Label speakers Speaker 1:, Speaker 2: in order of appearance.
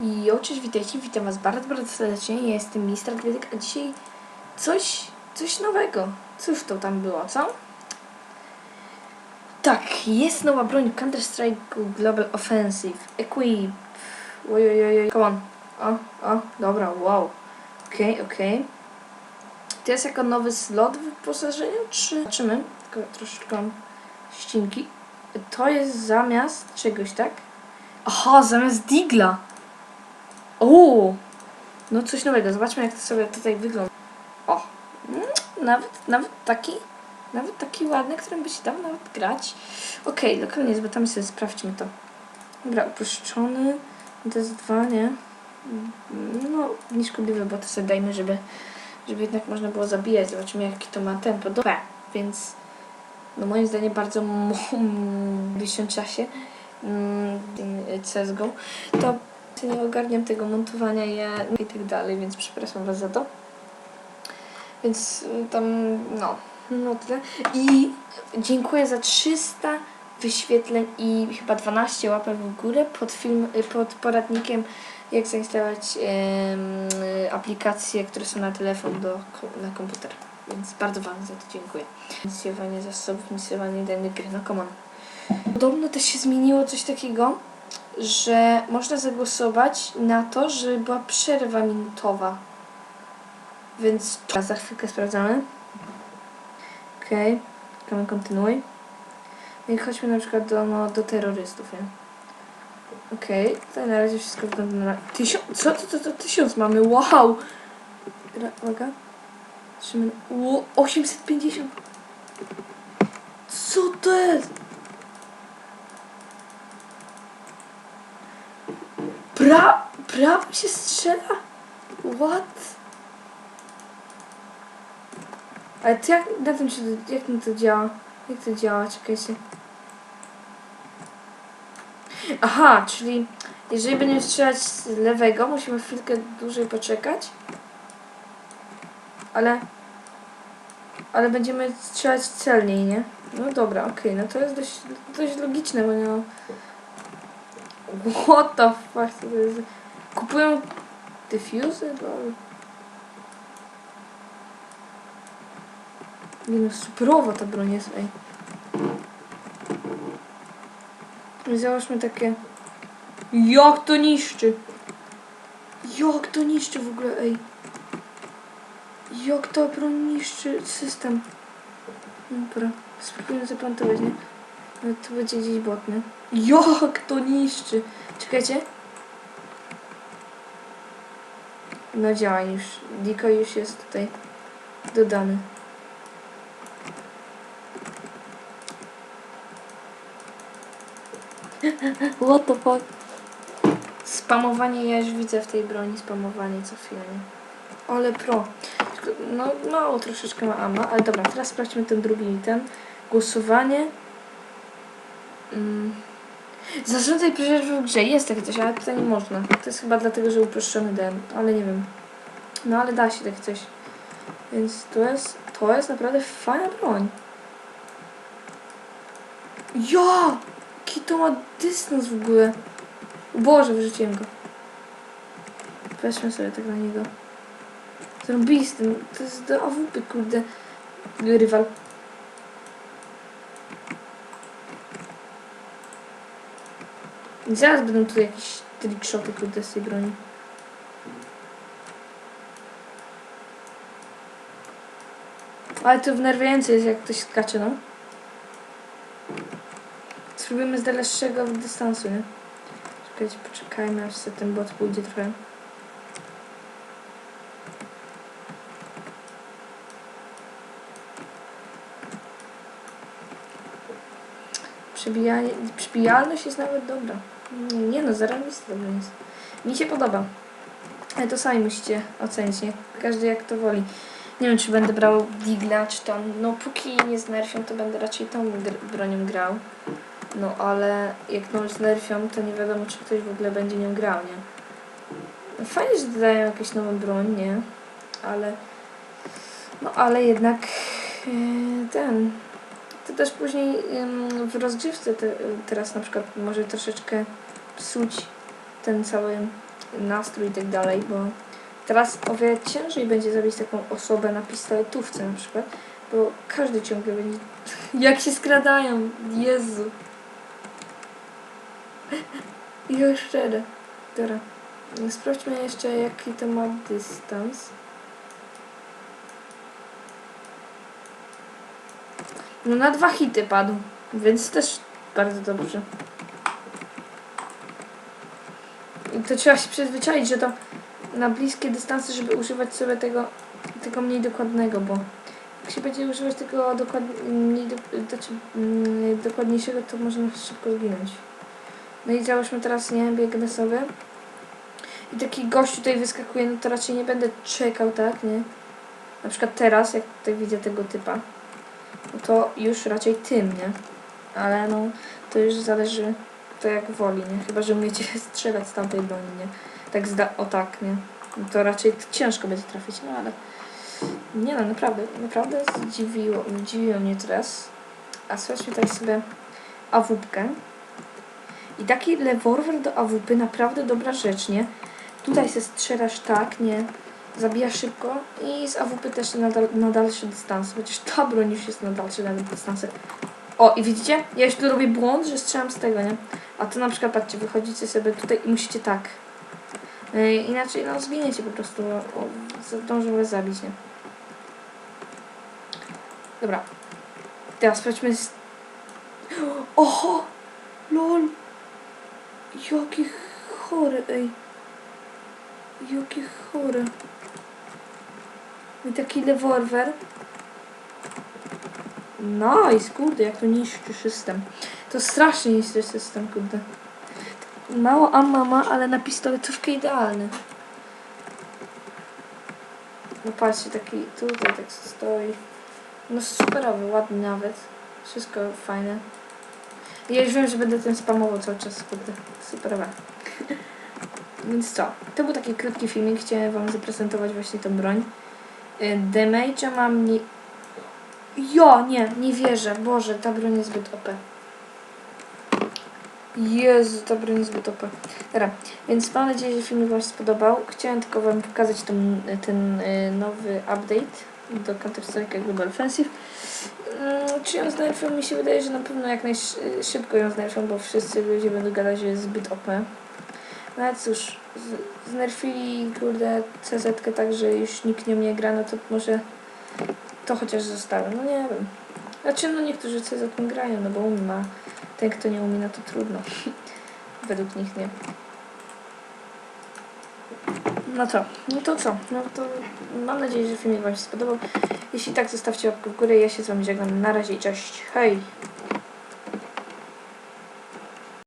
Speaker 1: I cześć, witajcie, witam was bardzo, bardzo serdecznie. Ja jestem Mister Atletyk, a dzisiaj coś, coś nowego. Cóż to tam było, co? Tak, jest nowa broń Counter-Strike Global Offensive. Equip. Ojojoj, come on. O, o, dobra, wow. Okej, okej. To jest jako nowy slot w wyposażeniu, czy... Zobaczymy, tylko troszeczkę ścinki. To jest zamiast czegoś, tak? Aha, zamiast Digla. O! No coś nowego. Zobaczmy jak to sobie tutaj wygląda. O! Mm, Nawet, nawet taki, nawet taki ładny, którym by się dało nawet grać. Okej, okay, dokładnie, bo tam sobie sprawdźmy to. Dobra, uproszczony. To jest nie? Mm, No, nieszkodliwe, bo to sobie dajmy, żeby, żeby jednak można było zabijać. Zobaczymy jaki to ma tempo. Dobra, więc no moim zdaniem bardzo w bliższym czasie mm, CSGO, to nie ogarniam tego montowania i tak dalej, więc przepraszam Was za to. Więc y, tam, no, no tyle. I dziękuję za 300 wyświetleń i chyba 12 łapek w górę pod film, y, pod poradnikiem jak zainstalować y, aplikacje, które są na telefon do, na komputer. Więc bardzo Wam za to dziękuję. Inicjowanie zasobów, inicjowanie danej gry, no come on. Podobno też się zmieniło coś takiego, że można zagłosować na to, żeby była przerwa minutowa. Więc to za chwilkę sprawdzamy. Okej, okay. kontynuuj. No i chodźmy na przykład do, no, do terrorystów, nie? Okej, okay. tutaj na razie wszystko wygląda na... Tysiąc... Co to, to, to tysiąc mamy? Wow! Uwaga. Trzymy... Ło, 850! Co to jest? Pra... Prawym się strzela? What? Ale to jak na tym się... Jak na to działa? Jak to działa? Czekajcie. Aha, czyli jeżeli będziemy strzelać z lewego, musimy chwilkę dłużej poczekać. Ale... Ale będziemy strzelać celniej, nie? No dobra, okej, no to jest dość, dość logiczne, bo nie. What the fuck, to jest? Kupują diffuser? Lol. Nie no, superowa ta broń jest, ej. Załóżmy takie... Jak to niszczy? Jak to niszczy w ogóle, ej? Jak ta broń niszczy system? Dobra, spróbujmy zaplantować, nie? Ale to będzie gdzieś bot, nie? Jak to niszczy? Czekajcie. No działa już. Diko już jest tutaj dodany. What the fuck? Spamowanie ja już widzę w tej broni, spamowanie co chwilę? Ale pro. No mało troszeczkę ma ama, ale dobra, teraz sprawdźmy ten drugi item. Głosowanie. Mm. Zarządzaj przerwę w grze. Jest takie coś, ale tutaj nie można. To jest chyba dlatego, że uproszczony DM, ale nie wiem. No ale da się takie coś. Więc to jest, to jest naprawdę fajna broń. Ja! Jaki to ma dystans w ogóle. Boże, wyrzuciłem go. Weźmy sobie tak na niego. Zrobisty. To jest do AWP, kurde. Rywal. Zaraz będą tu jakieś trickshoty, kurde, z tej broni. Ale to wnerwiające jest, jak ktoś skacze, no. Spróbujemy z dalszego dystansu, nie? Czekajcie, poczekajmy, aż sobie ten bot pójdzie trochę. Przebijanie, przebijalność jest nawet dobra. Nie no, zarobiste dobra jest. Mi się podoba. Ale to sami musicie ocenić, nie? Każdy jak to woli. Nie wiem, czy będę brał Digla, czy tam... No, póki nie znerfią, to będę raczej tą gr- bronią grał. No, ale jak tą znerfią, to nie wiadomo, czy ktoś w ogóle będzie nią grał, nie? No, fajnie, że dodają jakąś nową broń, nie? Ale... No, ale jednak... e, ten... To też później w rozgrzewce te, teraz na przykład może troszeczkę psuć ten cały nastrój i tak dalej, bo teraz o wiele ciężej będzie zabić taką osobę na pistoletówce na przykład, bo każdy ciągle będzie... Jak się skradają! Jezu! I szczerze. Dobra. Sprawdźmy jeszcze jaki to ma dystans. No na dwa hity padł, więc też bardzo dobrze. I to trzeba się przyzwyczaić, że to na bliskie dystanse, żeby używać sobie tego, tego mniej dokładnego, bo jak się będzie używać tego mniej do, znaczy, mm, dokładniejszego, to można szybko zginąć. No i załóżmy teraz, nie biegnę sobie i taki gość tutaj wyskakuje, no to raczej nie będę czekał, tak, nie? Na przykład teraz, jak tutaj widzę tego typa, to już raczej tym, nie? Ale no, to już zależy to jak woli, nie? Chyba, że umiecie strzelać z tamtej broni, nie? Tak zda, o tak, nie? To raczej ciężko będzie trafić, no ale... Nie no, naprawdę, naprawdę zdziwiło, zdziwiło mnie teraz. A sprawdźmy tutaj sobie AWP-kę. I taki rewolwer do AWP naprawdę dobra rzecz, nie? Tutaj się strzelasz tak, nie? Zabija szybko i z AWP też na, dal, na dalsze dystanse, chociaż ta broń już jest na dalsze dystanse. O, i widzicie? Ja już tu robię błąd, że strzelam z tego, nie? A tu na przykład, patrzcie, wychodzicie sobie tutaj i musicie tak. Yy, inaczej, no, zginiecie po prostu. O, o, zdążą was zabić, nie? Dobra. Teraz sprawdźmy z... Oho! LOL! Jaki chory, ej. Jaki chory. I taki rewolwer. Nice, kurde, jak to niszczy system. To strasznie niszczy system, kurde. Mało amma ma, ale na pistoletówkę idealny. No patrzcie, taki tutaj tak stoi. No superowy, ładny nawet. Wszystko fajne. Ja już wiem, że będę tym spamował cały czas, kurde. Superowe. Więc co? To był taki krótki filmik, chciałem wam zaprezentować właśnie tą broń. Y, Damage'a mam nie... Jo, nie, nie wierzę. Boże, ta broń jest zbyt OP. Jezu, ta broń jest zbyt OP. Dobra, więc mam nadzieję, że filmik wam się spodobał. Chciałem tylko wam pokazać ten, ten y, nowy update do Counter-Strike Global Offensive. Mm, Czy ją znerfią? Mi się wydaje, że na pewno jak najszybko ją znerfią, bo wszyscy ludzie będą gadać, że jest zbyt OP. No cóż, znerfili kurde CZ tak, że już nikt nie mnie gra, no to może to chociaż zostało. No nie wiem. Znaczy no niektórzy CZ nie grają, no bo umie, a ten kto nie umie, no to trudno. Według nich nie. No to, no to co? No to mam nadzieję, że filmik Wam się spodobał. Jeśli tak, zostawcie łapkę w górę. Ja się z Wami żegnam. Na razie cześć. Hej!